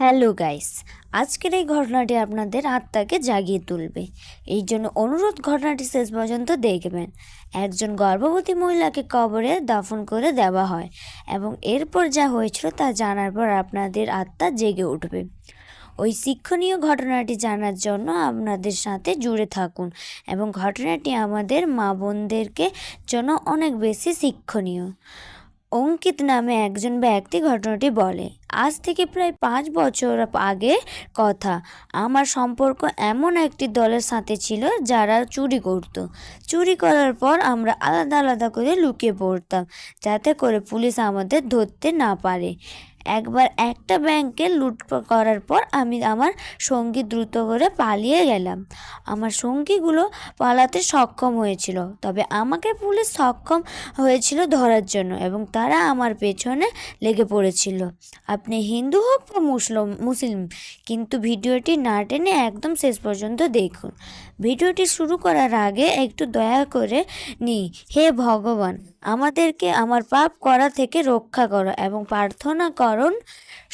Hello guys, আজকের এই ঘটনাটি আপনাদের আত্মাকে জাগিয়ে তুলবে। এই জন্য অনুরোধ ঘটনাটি শেষ পর্যন্ত দেখবেন। একজন গর্ভবতী মহিলাকে কবরে দাফন করে দেওয়া হয় এবং এরপর যা হয়েছিল তা জানার পর আপনাদের আত্মা জেগে উঠবে। ওই শিক্ষণীয় ঘটনাটি জানার জন্য আপনাদের সাথে জুড়ে থাকুন এবং ঘটনাটি আমাদের মা বোনদেরকে জন্য অনেক বেশি শিক্ষণীয়। অঙ্কিত নামে একজন ব্যক্তি ঘটনাটি বলে। আজ থেকে প্রায় পাঁচ বছর আগে কথা। আমার সম্পর্ক এমন একটি দলের সাথে ছিল যারা চুরি করত। চুরি করার পর আমরা আলাদা আলাদা করে লুকিয়ে পড়তাম, যাতে করে পুলিশ আমাদের ধরতে না পারে। একবার একটা ব্যাংকে লুট করার পর আমি আমার সঙ্গী দ্রুত করে পালিয়ে গেলাম। আমার সঙ্গীগুলো পালাতে সক্ষম হয়েছিল, তবে আমাকে পুলিশ সক্ষম হয়েছিল ধরার জন্য এবং তারা আমার পেছনে লেগে পড়েছিল। আপনি হিন্দু হোক বা মুসলিম মুসলিম, কিন্তু ভিডিওটি না টেনে একদম শেষ পর্যন্ত দেখুন। ভিডিওটি শুরু করার আগে একটু দয়া করে নি হে ভগবান, আমাদেরকে আমার পাপ করা থেকে রক্ষা করো এবং প্রার্থনা করুন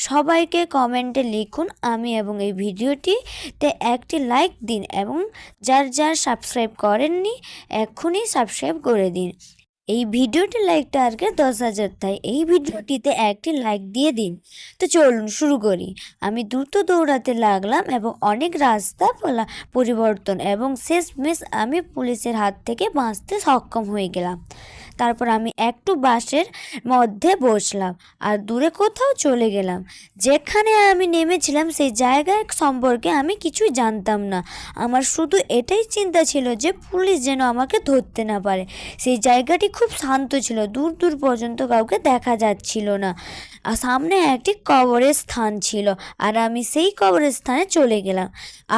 সবাইকে কমেন্টে লিখুন আমি এবং এই ভিডিওটিতে একটি লাইক দিন এবং যার যার সাবস্ক্রাইব করেননি এক্ষুনি সাবস্ক্রাইব করে দিন। এই ভিডিওটি লাইক টার্গেট দশ হাজার, তাই এই ভিডিওটিতে একটি লাইক দিয়ে দিন। তো চলুন শুরু করি। আমি দ্রুত দৌড়াতে লাগলাম এবং অনেক রাস্তা পলা, পরিবর্তন এবং শেষ শেষমেশ আমি পুলিশের হাত থেকে বাঁচতে সক্ষম হয়ে গেলাম। তারপর আমি একটু বাসের মধ্যে বসলাম আর দূরে কোথাও চলে গেলাম। যেখানে আমি নেমেছিলাম সেই জায়গায় সম্পর্কে আমি কিছুই জানতাম না। আমার শুধু এটাই চিন্তা ছিল যে পুলিশ যেন আমাকে ধরতে না পারে। সেই জায়গাটি খুব শান্ত ছিল, দূর দূর পর্যন্ত কাউকে দেখা যাচ্ছিল না। আর সামনে একটি কবরের স্থান ছিল আর আমি সেই কবরের স্থানে চলে গেলাম।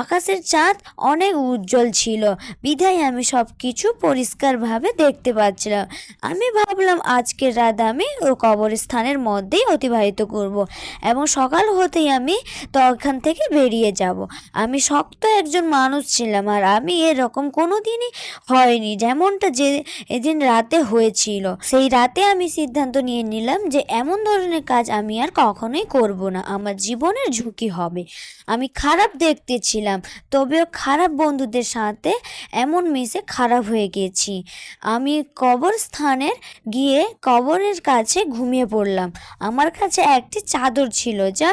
আকাশের চাঁদ অনেক উজ্জ্বল ছিল, বিধায় আমি সব কিছু পরিষ্কারভাবে দেখতে পাচ্ছিলাম। আমি ভাবলাম আজকের রাত আমি ও কবরস্থানের মধ্যেই অতিবাহিত করব এবং সকাল হতেই আমি তখন থেকে বেরিয়ে যাব। আমি শক্ত একজন মানুষ ছিলাম আর আমি এরকম কোনো দিনই হয়নি যেমনটা যে এদিন রাতে হয়েছিল। সেই রাতে আমি সিদ্ধান্ত নিয়ে নিলাম যে এমন ধরনের কাজ আমি আর কখনোই করব না, আমার জীবনের ঝুঁকি হবে। আমি খারাপ দেখতে ছিলাম, তবেও খারাপ বন্ধুদের সাথে এমন মিশে খারাপ হয়ে গেছি। আমি কবরস্থানের গিয়ে কবরের কাছে ঘুমিয়ে পড়লাম। আমার কাছে একটি চাদর ছিল যা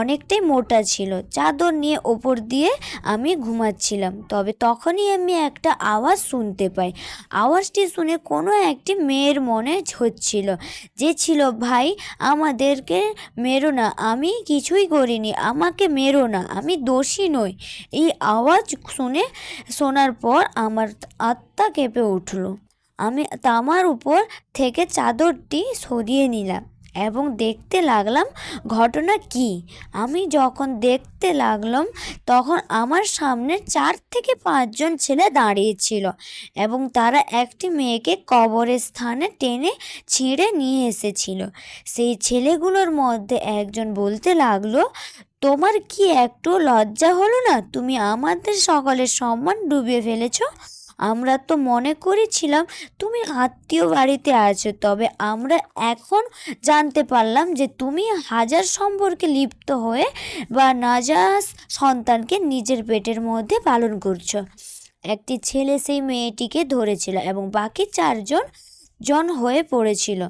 অনেকটাই মোটা ছিল। চাদর নিয়ে ওপর দিয়ে আমি ঘুমাচ্ছিলাম। তবে তখনই আমি একটা আওয়াজ শুনতে পাই। আওয়াজটি শুনে কোনো একটি মেয়ের মনে হচ্ছিল যে ছিল, ভাই, আমাদেরকে মেরো না। আমি কিছুই করিনি। আমাকে মেরো না। আমি দোষী নই। এই আওয়াজ শুনে, শোনার পর আমার আত্মা কেঁপে উঠল। আমি তামার উপর থেকে চাদরটি সরিয়ে নিলাম এবং দেখতে লাগলাম ঘটনা কি। আমি যখন দেখতে লাগলাম, তখন আমার সামনে চার থেকে পাঁচজন ছেলে দাঁড়িয়েছিল এবং তারা একটি মেয়েকে কবরের স্থানে টেনে ছিঁড়ে নিয়ে এসেছিল। সেই ছেলেগুলোর মধ্যে একজন বলতে লাগল, তোমার কি একটু লজ্জা হলো না? তুমি আমাদের সকলের সম্মান ডুবিয়ে ফেলেছো? আমরা তো মনে করেছিলাম তুমি আত্মীয় বাড়িতে আছো, তবে আমরা এখন জানতে পারলাম যে তুমি হাজার সম্পর্কে লিপ্ত হয়ে বা নাজাস সন্তানকে নিজের পেটের মধ্যে পালন করছ। একটি ছেলে সেই মেয়েটিকে ধরেছিল এবং বাকি চারজন জন হয়ে পড়েছিল।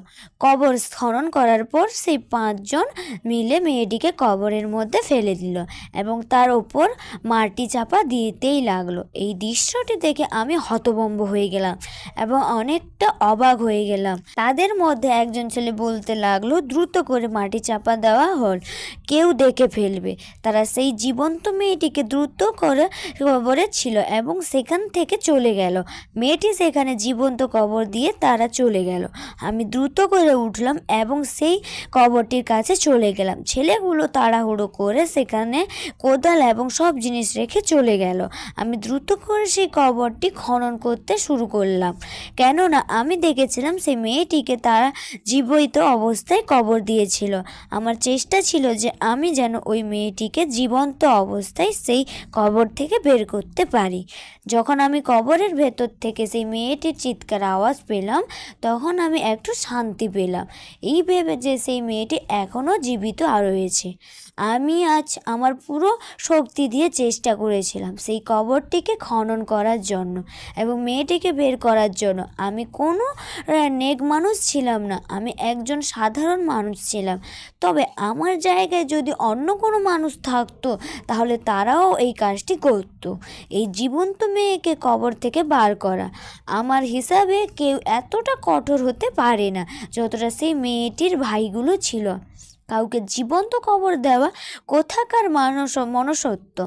কবর খনন করার পর সেই পাঁচজন মিলে মেয়েটিকে কবরের মধ্যে ফেলে দিল এবং তার ওপর মাটি চাপা দিতেই লাগল। এই দৃশ্যটি দেখে আমি হতভম্ব হয়ে গেলাম এবং অনেকটা অবাক হয়ে গেলাম। তাদের মধ্যে একজন ছেলে বলতে লাগল, দ্রুত করে মাটি চাপা দেওয়া হল, কেউ দেখে ফেলবে। তারা সেই জীবন্ত মেয়েটিকে দ্রুত করে কবরে ছিল এবং সেখান থেকে চলে গেল। মেয়েটি সেখানে জীবন্ত কবর দিয়ে তারা চলে গেল। আমি দ্রুত করে উঠলাম এবং সেই কবরটির কাছে চলে গেলাম। ছেলেগুলো তাড়াহুড়ো করে সেখানে কোদাল এবং সব জিনিস রেখে চলে গেল। আমি দ্রুত করে সেই কবরটি খনন করতে শুরু করলাম। কেননা আমি দেখেছিলাম সেই মেয়েটিকে তারা জীবিত অবস্থায় কবর দিয়েছিল। আমার চেষ্টা ছিল যে আমি যেন ওই মেয়েটিকে জীবন্ত অবস্থায় সেই কবর থেকে বের করতে পারি। যখন আমি কবরের ভেতর থেকে সেই মেয়েটির চিৎকার আওয়াজ পেলাম, তখন আমি একটু শান্তি পেলাম। এই ভেবে যে সেই মেয়েটি এখনও জীবিত আর রয়েছে। আমি আজ আমার পুরো শক্তি দিয়ে চেষ্টা করেছিলাম সেই কবরটিকে খনন করার জন্য এবং মেয়েটিকে বের করার জন্য। আমি কোনো নেক মানুষ ছিলাম না, আমি একজন সাধারণ মানুষ ছিলাম। তবে আমার জায়গায় যদি অন্য কোনো মানুষ থাকতো, তাহলে তারাও এই কাজটি করতো। এই জীবন্ত মেয়েকে কবর থেকে বার করা। আমার হিসাবে কেউ এতটা কঠোর হতে পারে না, যতটা সেই মেয়েটির ভাইগুলো ছিল। কাউকে জীবন্ত কবর দেওয়া কোথাকার মানস মনসত্ব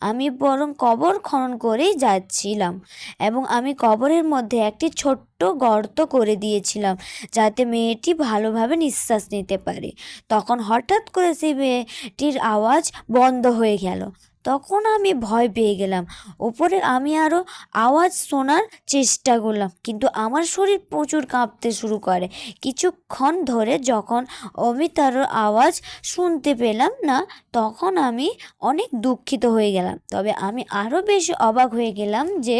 আমি বরং কবর খনন করেই যাচ্ছিলাম এবং আমি কবরের মধ্যে একটি ছোট্ট গর্ত করে দিয়েছিলাম যাতে মেয়েটি ভালোভাবে নিঃশ্বাস নিতে পারে। তখন হঠাৎ করে সে মেয়েটির আওয়াজ বন্ধ হয়ে গেল। তখন আমি ভয় পেয়ে গেলাম। ওপরে আমি আরও আওয়াজ শোনার চেষ্টা করলাম, কিন্তু আমার শরীর প্রচুর কাঁপতে শুরু করে। কিছুক্ষণ ধরে যখন অমিতারও তার আওয়াজ শুনতে পেলাম না, তখন আমি অনেক দুঃখিত হয়ে গেলাম। তবে আমি আরও বেশি অবাক হয়ে গেলাম যে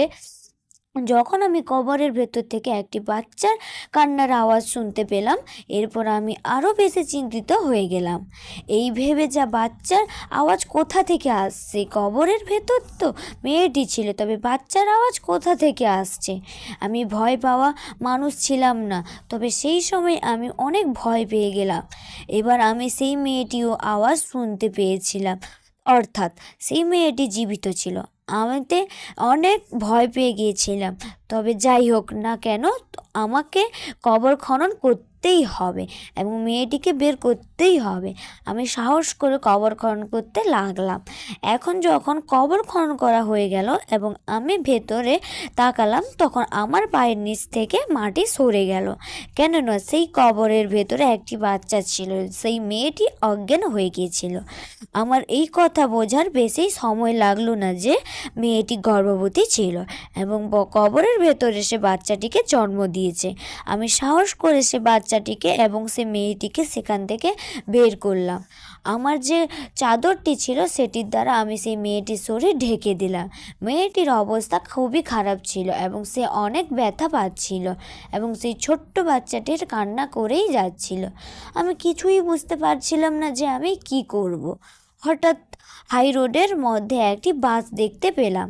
যখন আমি কবরের ভেতর থেকে একটি বাচ্চার কান্নার আওয়াজ শুনতে পেলাম, এরপর আমি আরও বেশি চিন্তিত হয়ে গেলাম। এই ভেবে যা বাচ্চার আওয়াজ কোথা থেকে আসছে? কবরের ভেতর তো মেয়েটি ছিল, তবে বাচ্চার আওয়াজ কোথা থেকে আসছে? আমি ভয় পাওয়া মানুষ ছিলাম না, তবে সেই সময় আমি অনেক ভয় পেয়ে গেলাম। এবার আমি সেই মেয়েটিও আওয়াজ শুনতে পেয়েছিলাম, অর্থাৎ সেই মেয়েটি জীবিত ছিল। আমাতে অনেক ভয় পেয়ে গিয়েছিলাম। তবে যাই হোক না কেন আমাকে কবর খনন করতেই হবে এবং মেয়েটিকে বের করতেই হবে। আমি সাহস করে কবর খনন করতে লাগলাম। এখন যখন কবর খনন করা হয়ে গেল এবং আমি ভেতরে তাকালাম, তখন আমার পায়ের নিচ থেকে মাটি সরে গেল। কেননা সেই কবরের ভেতরে একটি বাচ্চা ছিল, সেই মেয়েটি অজ্ঞান হয়ে গিয়েছিল। আমার এই কথা বোঝার বেশি সময় লাগল না যে মেয়েটি গর্ভবতী ছিল এবং কবরের ভেতরে সে বাচ্চাটিকে জন্ম দিয়েছে। আমি সাহস করে সে বাচ্চাটিকে এবং সে মেয়েটিকে সেখান থেকে বের করলাম। আমার যে চাদরটি ছিল সেটির দ্বারা আমি সেই মেয়েটির শরীর ঢেকে দিলাম। মেয়েটির অবস্থা খুবই খারাপ ছিল এবং সে অনেক ব্যথা পাচ্ছিল এবং সেই ছোট্ট বাচ্চাটির কান্না করেই যাচ্ছিল। আমি কিছুই বুঝতে পারছিলাম না যে আমি কি করব। হঠাৎ হাই রোডের মধ্যে একটি বাস দেখতে পেলাম।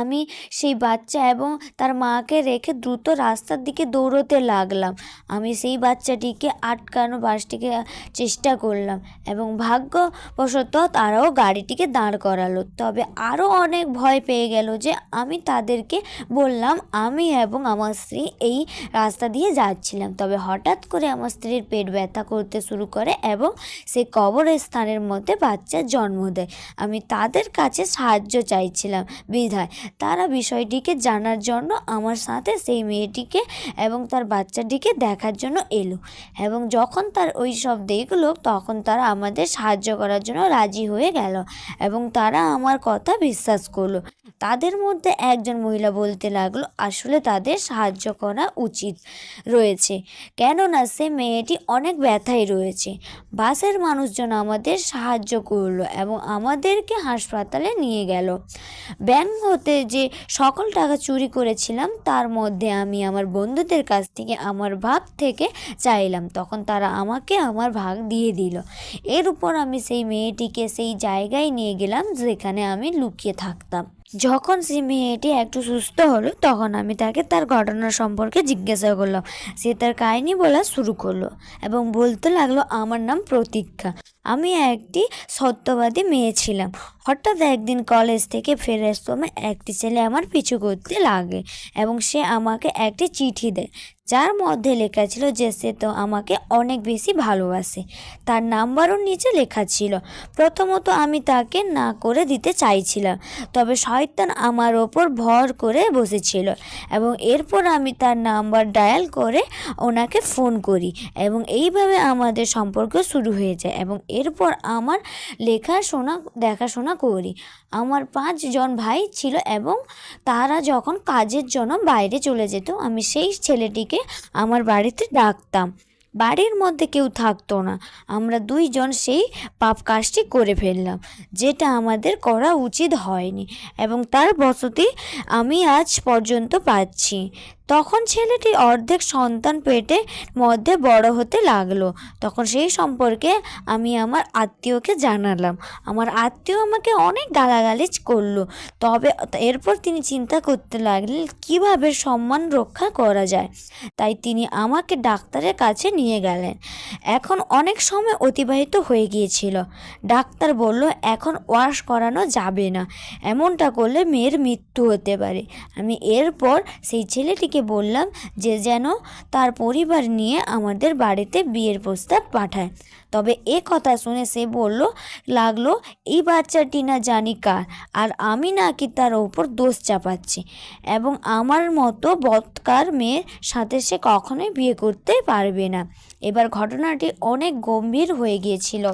আমি সেই বাচ্চা এবং তার মাকে রেখে দ্রুত রাস্তার দিকে দৌড়তে লাগলাম। আমি সেই বাচ্চাটিকে আটকানো বাসটিকে চেষ্টা করলাম এবং ভাগ্যবশত তারাও গাড়িটিকে দাঁড় করালো। তবে আরও অনেক ভয় পেয়ে গেল যে আমি তাদেরকে বললাম, আমি এবং আমার স্ত্রী এই রাস্তা দিয়ে যাচ্ছিলাম। তবে হঠাৎ করে আমার স্ত্রীর পেট ব্যথা করতে শুরু করে এবং সে কবরের স্থানের মধ্যে বাচ্চার জন্ম দেয়। আমি তাদের কাছে সাহায্য চাইছিলাম, বিধায় তারা বিষয়টিকে জানার জন্য আমার সাথে সেই মেয়েটিকে এবং তার বাচ্চাটিকে দেখার জন্য এলো। এবং যখন তার ওই সব দেখল, তখন তারা আমাদের সাহায্য করার জন্য রাজি হয়ে গেল এবং তারা আমার কথা বিশ্বাস করল। তাদের মধ্যে একজন মহিলা বলতে লাগল, আসলে তাদের সাহায্য করা উচিত রয়েছে, কেননা সে মেয়েটি অনেক ব্যথায় রয়েছে। বাসের মানুষজন আমাদের সাহায্য করল এবং আমাদেরকে হাসপাতালে নিয়ে গেল। ব্যাংক হতে যে সকল টাকা চুরি করেছিলাম, তার মধ্যে আমি আমার বন্ধুদের কাছ থেকে, আমার ভাগ থেকে চাইলাম। তখন তারা আমাকে আমার ভাগ দিয়ে দিল। এর উপর আমি সেই মেয়েটিকে সেই জায়গায় নিয়ে গেলাম, যেখানে আমি লুকিয়ে থাকতাম। যখন সেই মেয়েটি একটু সুস্থ হলো, তখন আমি তাকে তার ঘটনা সম্পর্কে জিজ্ঞাসা করলাম। সে তার কাহিনী বলা শুরু করল এবং বলতে লাগল, আমার নাম প্রতীক্ষা। আমি একটি সত্যবাদী মেয়ে ছিলাম। হঠাৎ একদিন কলেজ থেকে ফেরার সময় একটি ছেলে আমার পিছু করতে লাগে এবং সে আমাকে একটি চিঠি দেয়। যার মধ্যে লেখা ছিল যে সে তো আমাকে অনেক বেশি ভালোবাসে। তার নাম্বারও নিচে লেখা ছিল। প্রথমত আমি তাকে না করে দিতে চাইছিলাম, তবে শয়তান আমার ওপর ভর করে বসেছিল এবং এরপর আমি তার নাম্বার ডায়াল করে ওনাকে ফোন করি এবং এইভাবে আমাদের সম্পর্ক শুরু হয়ে যায় এবং এরপর আমার লেখাশোনা, দেখাশোনা করি। আমার পাঁচজন ভাই ছিল এবং তারা যখন কাজের জন্য বাইরে চলে যেত, আমি সেই ছেলেটিকে আমার বাড়িতে ডাকতাম। বাড়ির মধ্যে কেউ থাকতো না। আমরা দুইজন সেই পাপ কাজটি করে ফেললাম, যেটা আমাদের করা উচিত হয়নি এবং তার বসতি আমি আজ পর্যন্ত পাচ্ছি। তখন ছেলেটি অর্ধেক সন্তান পেটে মধ্যে বড় হতে লাগল। তখন সেই সম্পর্কে আমি আমার আত্মীয়কে জানালাম। আমার আত্মীয় আমাকে অনেক গালাগালিজ করল। তবে এরপর তিনি চিন্তা করতে লাগলেন, কীভাবে সম্মান রক্ষা করা যায়? তাই তিনি আমাকে ডাক্তারের কাছে নিয়ে গেলেন। এখন অনেক সময় অতিবাহিত হয়ে গিয়েছিল। ডাক্তার বলল, এখন ওয়াশ করানো যাবে না। এমনটা করলে মেয়ের মৃত্যু হতে পারে। আমি এরপর সেই ছেলেটিকে বললাম যে যেন তার পরিবার নিয়ে আমাদের বাড়িতে বিয়ের প্রস্তাব পাঠায়। তবে এ কথা শুনে সে বলল, লাগল, এই বাচ্চাটি না জানি কার, আর আমি নাকি তার ওপর দোষ চাপাচ্ছি এবং আমার মতো বৎকার মেয়ের সাথে সে কখনোই বিয়ে করতে পারবে না। এবার ঘটনাটি অনেক গম্ভীর হয়ে গিয়েছিল।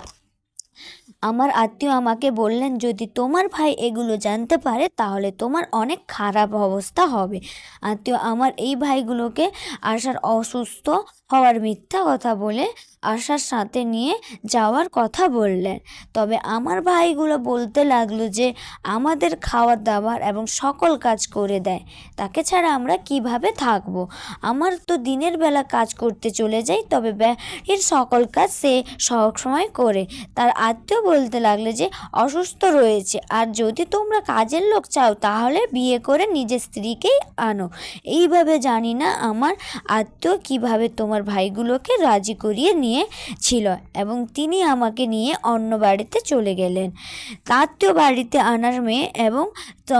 আমার আত্মীয় আমাকে বললেন, যদি তোমার ভাই এগুলো জানতে পারে, তাহলে তোমার অনেক খারাপ অবস্থা হবে। আত্মীয়, আমার এই ভাইগুলোকে আসার অসুস্থ হওয়ার মিথ্যা কথা বলে আশার সাথে নিয়ে যাওয়ার কথা বললেন। তবে আমার ভাইগুলো বলতে লাগল যে, আমাদের খাওয়ার দাবার এবং সকল কাজ করে দেয়। তাকে ছাড়া আমরা কীভাবে থাকব? আমার তো দিনের বেলা কাজ করতে চলে যাই, তবে এর সকল কাজ সে সবসময় করে। তার আত্মীয় বলতে লাগলে যে, অসুস্থ রয়েছে, আর যদি তোমরা কাজের লোক চাও, তাহলে বিয়ে করে নিজের স্ত্রীকেই আনো। এইভাবে জানি না আমার আত্মীয় কীভাবে তোমার ভাইগুলোকে রাজি করিয়ে নিয়েছিল এবং তিনি আমাকে নিয়ে অন্য বাড়িতে চলে গেলেন। আত্মীয় বাড়িতে আনার মেয়ে এবং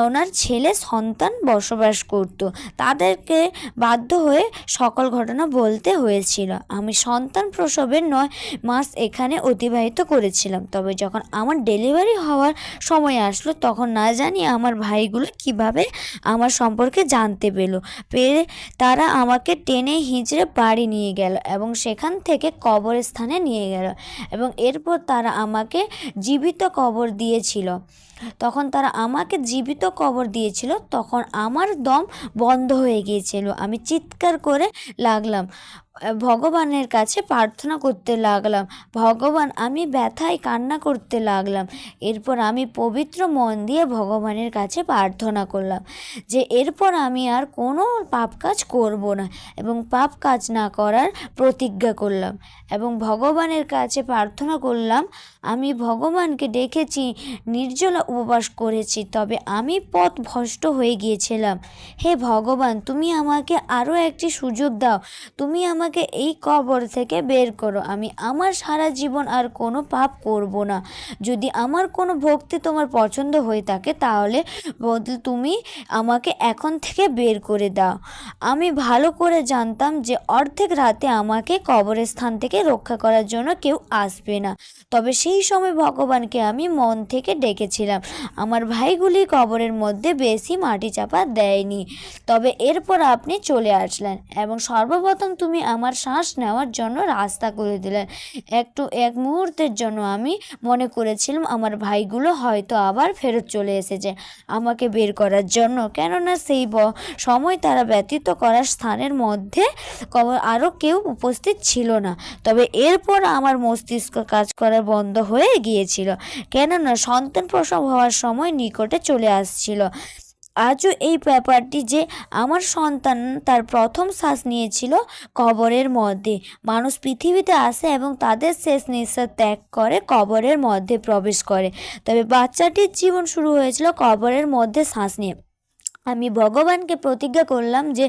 ওনার ছেলে সন্তান বসবাস করত। তাদেরকে বাধ্য হয়ে সকল ঘটনা বলতে হয়েছিল। আমি সন্তান প্রসবের নয় মাস এখানে অতিবাহিত করেছিলাম। তবে যখন আমার ডেলিভারি হওয়ার সময় আসলো, তখন না জানি আমার ভাইগুলো কীভাবে আমার সম্পর্কে জানতে পেল। পেরে তারা আমাকে টেনে হিঁচড়ে বাড়ি নিয়ে গেল এবং সেখান থেকে কবরস্থানে নিয়ে গেল এবং এরপর তারা আমাকে জীবিত কবর দিয়েছিল। তখন তারা আমাকে জীবিত কবর দিয়েছিল, তখন আমার দম বন্ধ হয়ে গিয়েছিল। আমি চিৎকার করে লাগলাম, ভগবানের কাছে প্রার্থনা করতে লাগলাম, ভগবান আমি ব্যথায় কান্না করতে লাগলাম। এরপর আমি পবিত্র মন দিয়ে ভগবানের কাছে প্রার্থনা করলাম যে এরপর আমি আর কোনো পাপ কাজ করব না এবং পাপ কাজ না করার প্রতিজ্ঞা করলাম এবং ভগবানের কাছে প্রার্থনা করলাম, আমি ভগবানকে ডেকেছি, নির্জলা উপবাস করেছি, তবে আমি পথ ভ্রষ্ট হয়ে গিয়েছিলাম। হে ভগবান, তুমি আমাকে আরও একটি সুযোগ দাও। তুমি আমাকে এই কবর থেকে বের করো। আমি আমার সারা জীবন আর কোনো পাপ করব না। যদি আমার কোনো ভক্তি তোমার পছন্দ হয়ে থাকে, তাহলে তুমি আমাকে এখন থেকে বের করে দাও। আমি ভালো করে জানতাম যে অর্ধেক রাতে আমাকে কবরের স্থান থেকে রক্ষা করার জন্য কেউ আসবে না। তবে সেই সময় ভগবানকে আমি মন থেকে ডেকেছিলাম। আমার ভাইগুলি কবরের মধ্যে বেশি মাটি চাপা দেয়নি। তবে এরপর আপনি চলে আসলেন এবং সর্বপ্রথম তুমি আমার শ্বাস নেওয়ার জন্য রাস্তা করে দিলেন একটু এক মুহূর্তের জন্য আমি মনে করেছিলাম আমার ভাইগুলো হয়তো আবার ফেরত চলে এসেছে আমাকে বের করার জন্য। কেননা সেই সময় তারা ব্যতীত করার স্থানের মধ্যে আরও কেউ উপস্থিত ছিল না। তবে এরপর আমার মস্তিষ্ক কাজ করা বন্ধ হয়ে গিয়েছিল। কেননা সন্তান প্রসব হওয়ার সময় নিকটে চলে আসছিল। আজও এই ব্যাপারটি যে আমার সন্তান তার প্রথম শ্বাস নিয়েছিল কবরের মধ্যে। মানুষ পৃথিবীতে আসে এবং তাদের শেষ নিঃশ্বাস ত্যাগ করে কবরের মধ্যে প্রবেশ করে। তবে বাচ্চাটির জীবন শুরু হয়েছিল কবরের মধ্যে শ্বাস নিয়ে। আমি ভগবানকে প্রতিজ্ঞা করলাম যে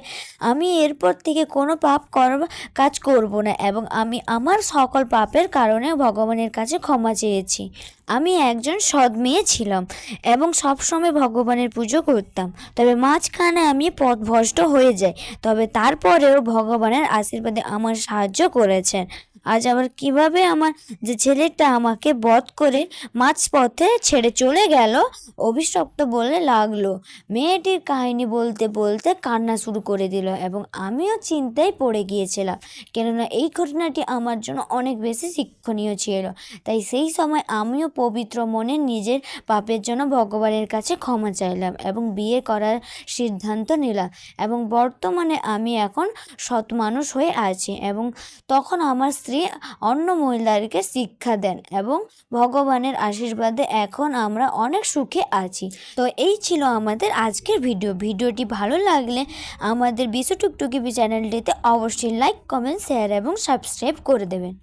আমি এরপর থেকে কোনো পাপ কর কাজ করব না এবং আমি আমার সকল পাপের কারণে ভগবানের কাছে ক্ষমা চেয়েছি। আমি একজন সৎ মেয়ে ছিলাম এবং সবসময় ভগবানের পুজো করতাম। তবে মাঝখানে আমি পথভ্রষ্ট হয়ে যাই। তবে তারপরেও ভগবানের আশীর্বাদে আমার সাহায্য করেছেন। আজ আবার কীভাবে আমার যে ছেলেটা আমাকে বধ করে মাঝপথে ছেড়ে চলে গেল? অভিশপ্ত বলে লাগল। মেয়েটির কাহিনী বলতে বলতে কান্না শুরু করে দিল এবং আমিও চিন্তায় পড়ে গিয়েছিলাম। কেননা এই ঘটনাটি আমার জন্য অনেক বেশি শিক্ষণীয় ছিল। তাই সেই সময় আমিও পবিত্র মনে নিজের পাপের জন্য ভগবানের কাছে ক্ষমা চাইলাম এবং বিয়ে করার সিদ্ধান্ত নিলাম এবং বর্তমানে আমি এখন সৎ মানুষ হয়ে আছি এবং তখন আমার স্ত্রী অন্য মহিলাদেরকে শিক্ষা দেন এবং ভগবানের আশীর্বাদে এখন আমরা অনেক সুখে আছি। তো এই ছিল আমাদের আজকের ভিডিও। ভিডিওটি ভালো লাগলে আমাদের বিশ্ব টুকটুকি চ্যানেলটিতে অবশ্যই লাইক, কমেন্ট, শেয়ার এবং সাবস্ক্রাইব করে দেবেন।